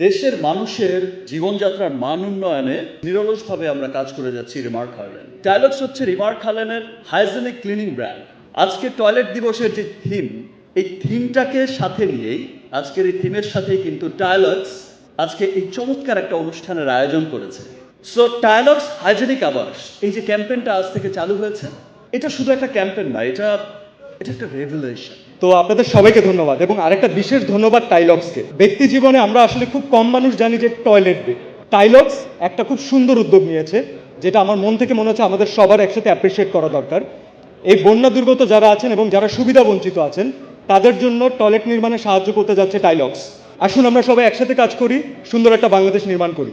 দেশের মানুষের জীবনযাত্রার মান উন্নয়নে নিরলসভাবে আমরা কাজ করে যাচ্ছি রিমার্ক হার্লেন। টাইলক্স হচ্ছে, রিমার্ক হার্লেনের হাইজেনিক ক্লিনিং ব্র্যান্ড। আজকে টয়লেট দিবসের যে থিম, এই থিমটাকে সাথে নিয়েই আজকের এই থিমের সাথেই কিন্তু টাইলক্স আজকে এই চমৎকার একটা অনুষ্ঠানের আয়োজন করেছে। সো টাইলক্স হাইজেনিক আবাস এই যে ক্যাম্পেইনটা আজ থেকে চালু হয়েছে, এটা শুধু একটা ক্যাম্পেইন না এটা এটা একটা রেভুলেশন। তো আপনাদের সবাইকে ধন্যবাদ এবং আরেকটা বিশেষ ধন্যবাদ টাইলক্সকে। ব্যক্তি জীবনে আমরা আসলে খুব কম মানুষ জানি যে টয়লেট ডে টাইলক্স একটা খুব সুন্দর উদ্যোগ নিয়েছে, যেটা আমার মন থেকে মনে হচ্ছে আমাদের সবার একসাথে অ্যাপ্রিসিয়েট করা দরকার। এই বন্যা দুর্গত যারা আছেন এবং যারা সুবিধা বঞ্চিত আছেন, তাদের জন্য টয়লেট নির্মাণে সাহায্য করতে যাচ্ছে টাইলক্স। আসুন আমরা সবাই একসাথে কাজ করি, সুন্দর একটা বাংলাদেশ নির্মাণ করি।